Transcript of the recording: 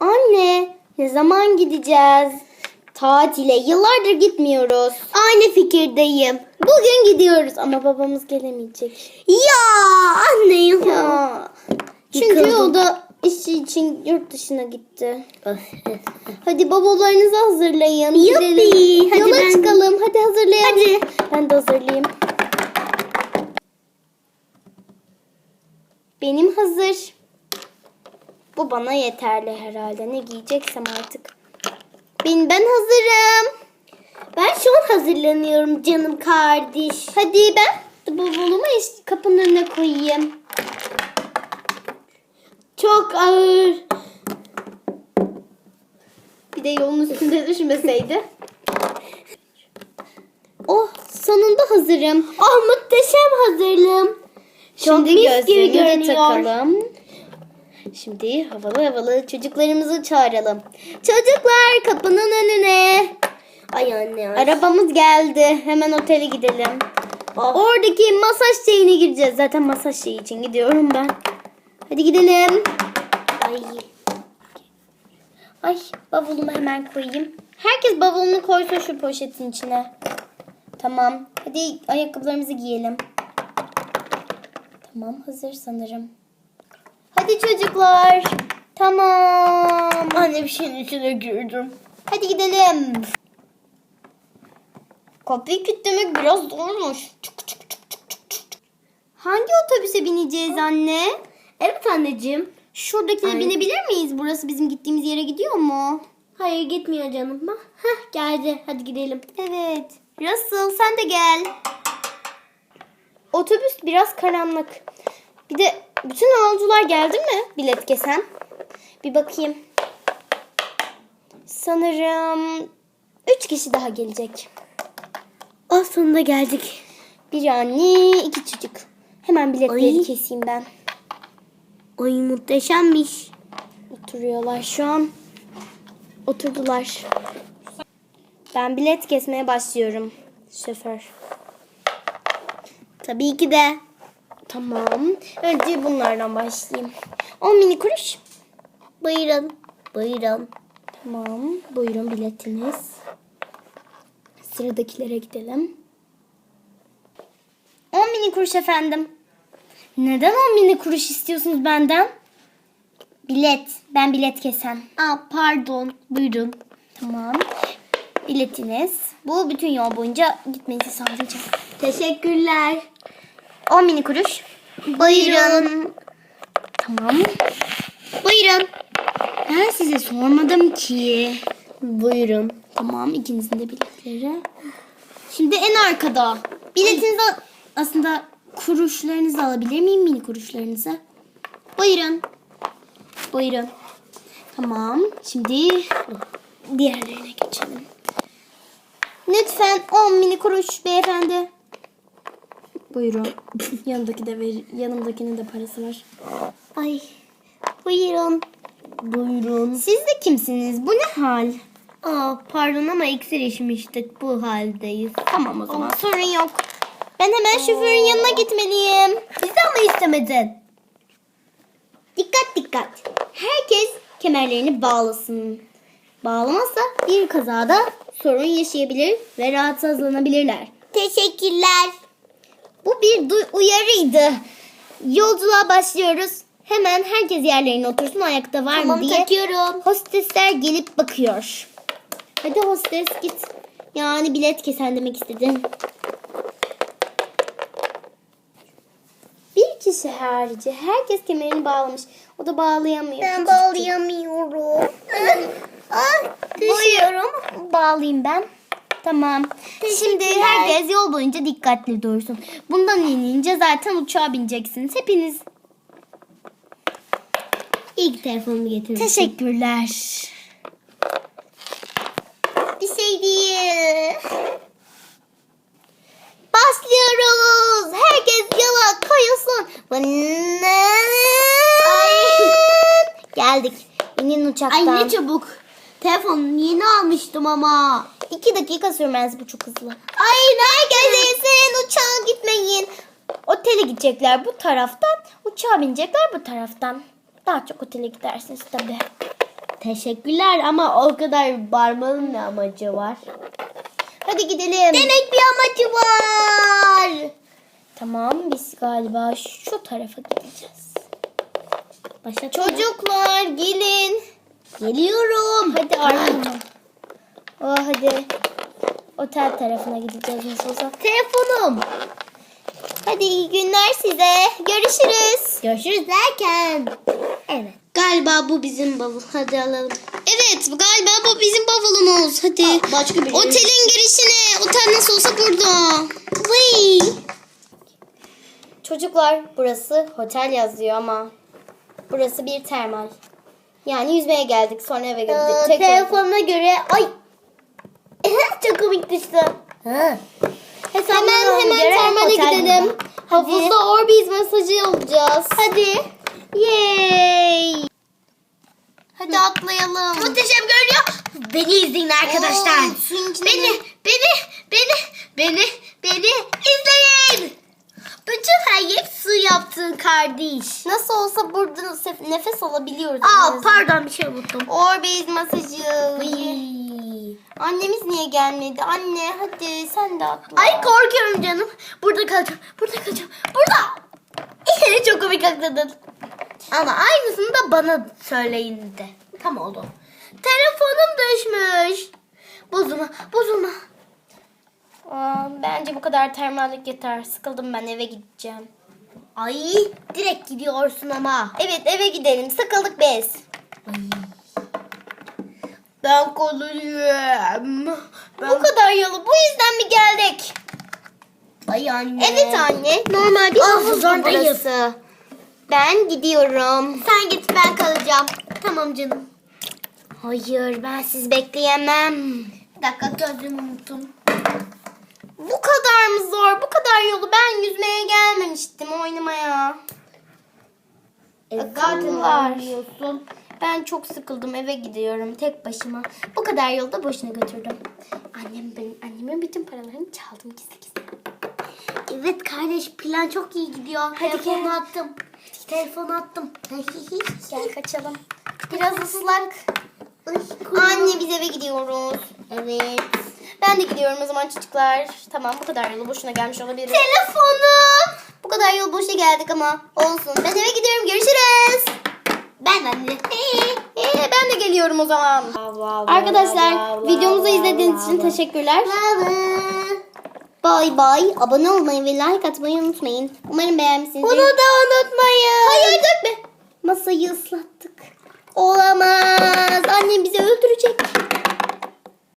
Anne, ne zaman gideceğiz? Tatile yıllardır gitmiyoruz. Aynı fikirdeyim. Bugün gidiyoruz. Ama babamız gelemeyecek. Ya anne ya. Ya. Çünkü o da işi için yurt dışına gitti. Hadi bavullarınızı hazırlayın. Yuppi. Hadi Yola ben- çıkalım. Hadi hazırlayalım. Hadi. Ben de hazırlayayım. Benim hazır. Bu bana yeterli herhalde. Ne giyeceksem artık. Ben, ben hazırım. Ben şu an hazırlanıyorum canım kardeş. Hadi ben bavulumu kapının önüne koyayım. Çok ağır. Bir de yolun üstünde düşmeseydi. Oh sonunda hazırım. Oh muhteşem hazırlığım. Çok Şimdi mis gibi görünüyor. takalım. Şimdi havalı havalı çocuklarımızı çağıralım. Çocuklar kapının önüne. Ay anne. ay. Arabamız geldi. Hemen otele gidelim. Oh. Oradaki masaj şeyine gireceğiz. Zaten masaj şeyi için gidiyorum ben. Hadi gidelim. Ay. Ay bavulumu hemen koyayım. Herkes bavulunu koysun şu poşetin içine. Tamam. Hadi ayakkabılarımızı giyelim. Tamam hazır sanırım. Çocuklar. Tamam. Anne bir şeyin içine girdim. Hadi gidelim. Kapıyı kilitlemek biraz zormuş. Çık, çık, çık, çık, çık, çık. Hangi otobüse bineceğiz anne? Evet anneciğim. Şuradakine Ay. binebilir miyiz? Burası bizim gittiğimiz yere gidiyor mu? Hayır gitmiyor canım. Heh geldi. Hadi gidelim. Evet. Russell sen de gel. Otobüs biraz karanlık. Bir de bütün yolcular geldi mi bilet kesen? Bir bakayım. Sanırım üç kişi daha gelecek. O sonunda geldik. Bir anne, iki çocuk. Hemen biletleri Ay. keseyim ben. Ay muhteşemmiş. Oturuyorlar şu an. Oturdular. Ben bilet kesmeye başlıyorum. Şoför. Tabii ki de. Tamam. Önce bunlardan başlayayım. 10 mini kuruş. Buyurun. Buyurun. Tamam. Buyurun biletiniz. Sıradakilere gidelim. 10 mini kuruş efendim. Neden 10 mini kuruş istiyorsunuz benden? Bilet. Ben bilet kesen. Aa pardon. Buyurun. Tamam. Biletiniz. Bu bütün yol boyunca gitmenizi sağlayacak. Teşekkürler. 10 mini kuruş. Buyurun. Tamam. Buyurun. Ben size sormadım ki. Buyurun. Tamam ikinizin de biletleri. Şimdi en arkada. Biletinizi al- aslında kuruşlarınızı alabilir miyim mini kuruşlarınızı? Buyurun. Buyurun. Tamam. Şimdi diğerlerine geçelim. Lütfen 10 mini kuruş beyefendi. Buyurun. Yanındaki de ver, yanımdakinin de parası var. Ay. Buyurun. Buyurun. Siz de kimsiniz? Bu ne hal? Aa pardon ama iksir içmiştik. Bu haldeyiz. Tamam o zaman sorun yok. Ben hemen şoförün yanına gitmeliyim. Bizden mi istemedin? Dikkat dikkat. Herkes kemerlerini bağlasın. Bağlamazsa bir kazada sorun yaşayabilir ve rahatsızlanabilirler. Teşekkürler. Bu bir uyarıydı. Yolculuğa başlıyoruz. Hemen herkes yerlerine otursun ayakta var Tamam mı diye. takıyorum. Hostesler gelip bakıyor. Hadi hostes git. Yani bilet kesen demek istedin. Bir kişi harici herkes kemerini bağlamış. O da bağlayamıyor. Ben bağlayamıyorum. ah, Buyurun. Bağlayayım ben. Tamam. Şimdi herkes yol boyunca dikkatli dursun. Bundan inince zaten uçağa bineceksiniz. Hepiniz. İlk telefonumu getirdim. Teşekkürler. Bir şey değil. Başlıyoruz. Herkes yola koyulsun. Geldik. İnin uçaktan. Ay ne çabuk. Telefonu yeni almıştım ama. İki dakika sürmez bu çok hızlı. Ay Herkes insin uçağa gitmeyin. Otele gidecekler bu taraftan. Uçağa binecekler bu taraftan. Daha çok otele gidersiniz tabii. Teşekkürler ama o kadar bağırmanın ne amacı var? Hadi gidelim. Demek bir amacı var. Tamam biz galiba şu tarafa gideceğiz. Başla Çocuklar gelin. Geliyorum. Hadi arkama. Hadi. Otel tarafına gideceğiz nasıl olsa. Telefonum. Hadi iyi günler size. Görüşürüz. Görüşürüz derken. Evet. Galiba bu bizim bavul. Hadi alalım. Evet galiba bu bizim bavulumuz. Hadi. başka bir Otelin girişine. Otel nasıl olsa burada. Vıy. Çocuklar burası otel yazıyor ama burası bir termal. Yani yüzmeye geldik sonra eve gittik. Ee, telefonuna göre ay çok komik düştü. Ha. Hemen hemen termale gidelim. Havuzda Orbeez masajı alacağız. Hadi. Yay. Hadi atlayalım. Muhteşem görünüyor. Beni izleyin arkadaşlar. Oo, suyun içinde beni, beni, beni, beni, beni izleyin. Bütün her yer su yaptın kardeş. Nasıl olsa burada nef- nefes alabiliyoruz. Aa pardon bir şey unuttum. Orbeez masajı. Ay. Annemiz niye gelmedi? Anne hadi sen de atla. Ay korkuyorum canım. Burada kalacağım. Burada kalacağım. Burada. Çok komik atladın. Ama aynısını da bana söyleyin de. Tam oldu. Telefonum düşmüş. Bozulma, bozulma. Aa, bence bu kadar termallik yeter. Sıkıldım ben eve gideceğim. Ay direkt gidiyorsun ama. Evet eve gidelim. Sıkıldık biz. Ben kalıyorum. Ben... Bu kadar yolu bu yüzden mi geldik? Ay anne. Evet anne. Normal bir Ah, havuz zordayım. burası. Ben gidiyorum. Sen git ben kalacağım. Tamam canım. Hayır ben siz bekleyemem. Bir dakika gözlüğümü unuttum. Bu kadar mı zor? Bu kadar yolu ben yüzmeye gelmemiştim oynamaya. E, Akıllılar. oynuyorsun. Ben çok sıkıldım eve gidiyorum tek başıma. Bu kadar yolda boşuna götürdüm. Annem benim annemin bütün paralarını çaldım gizli gizli. Evet kardeş plan çok iyi gidiyor. Hadi Telefonu gel. attım. Telefonu attım. Gel kaçalım. Biraz ıslak. Anne biz eve gidiyoruz. Evet. Ben de gidiyorum o zaman çocuklar. Tamam bu kadar yolu boşuna gelmiş olabiliriz. Telefonum. Bu kadar yol boşa geldik ama olsun. Ben eve gidiyorum görüşürüz. Ben anne. Ee, ben de geliyorum o zaman. Arkadaşlar videomuzu izlediğiniz için teşekkürler. Bay bay. Abone olmayı ve like atmayı unutmayın. Umarım beğenmişsinizdir. Bunu da unutmayın. Hayır dökme. Masayı ıslattık. Olamaz. Annem bizi öldürecek.